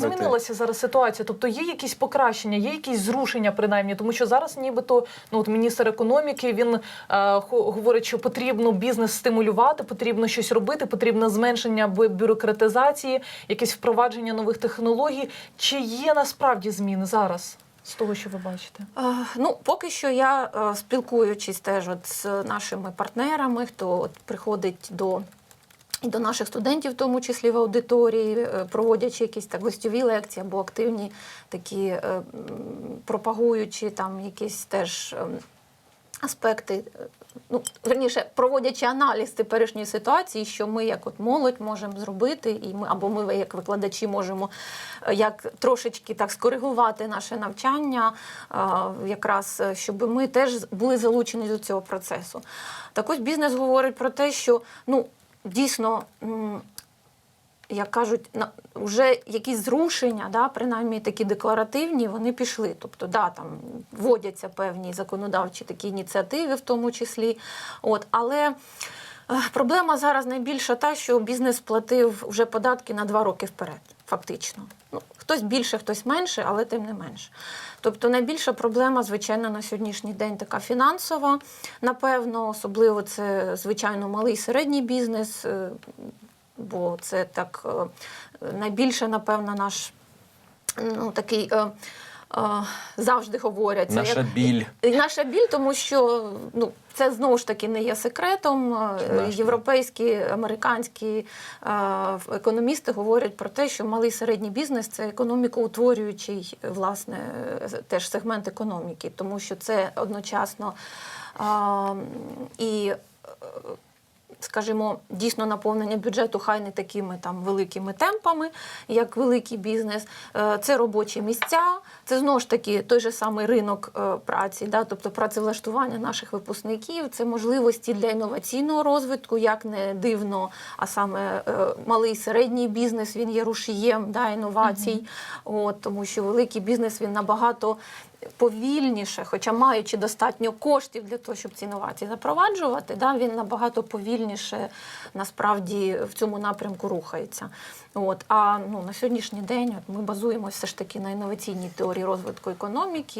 змінилася зараз ситуація? Тобто є якісь покращення, є якісь зрушення, принаймні, тому що зараз, нібито, ну от міністр економіки він е, хо- говорить, що потрібно бізнес стимулювати, потрібно щось робити, потрібно зменшення бю- бюрократизації, якесь впровадження нових технологій. Чи є насправді зміни зараз з того, що ви бачите? Е, Ну, поки що я е, спілкуючись теж от з нашими партнерами, хто от приходить до. І до наших студентів, в тому числі в аудиторії, е, проводячи якісь так гостьові лекції або активні такі е, м, пропагуючи там якісь теж ем, аспекти, е, ну верніше, проводячи аналіз теперішньої ситуації, що ми, як от молодь, можемо зробити, і ми або ми, як викладачі, можемо як трошечки так скоригувати наше навчання, якраз щоб ми теж були залучені до цього процесу. Так ось бізнес говорить про те, що ну дійсно. як кажуть, вже якісь зрушення, да, принаймні такі декларативні, вони пішли. Тобто, да, там вводяться певні законодавчі такі ініціативи, в тому числі. От, але е, проблема зараз найбільша та, що бізнес платив вже податки на два роки вперед, фактично. Ну, хтось більше, хтось менше, але тим не менше. Тобто найбільша проблема, звичайно, на сьогоднішній день така фінансова. Напевно, особливо це, звичайно, малий і середній бізнес. е, бо це так е, найбільше, напевно, наш ну, такий. Завжди говорять. Наша як- біль. і наша біль, тому що ну, це знову ж таки не є секретом. Європейські, американські економісти говорять про те, що малий і середній бізнес це економікоутворюючий власне теж сегмент економіки, тому що це одночасно і. Скажімо, дійсно наповнення бюджету хай не такими там великими темпами, як великий бізнес. Е, Це робочі місця, це знову ж таки той же самий ринок е, праці, да, тобто працевлаштування наших випускників, це можливості для інноваційного розвитку, як не дивно, а саме е, малий середній бізнес він є рушієм да, інновацій. От, тому що великий бізнес він набагато повільніше, хоча маючи достатньо коштів для того, щоб ці інновації запроваджувати, да, він набагато повільніше насправді в цьому напрямку рухається. От, а ну, на сьогоднішній день от ми базуємося все ж таки на інноваційній теорії розвитку економіки,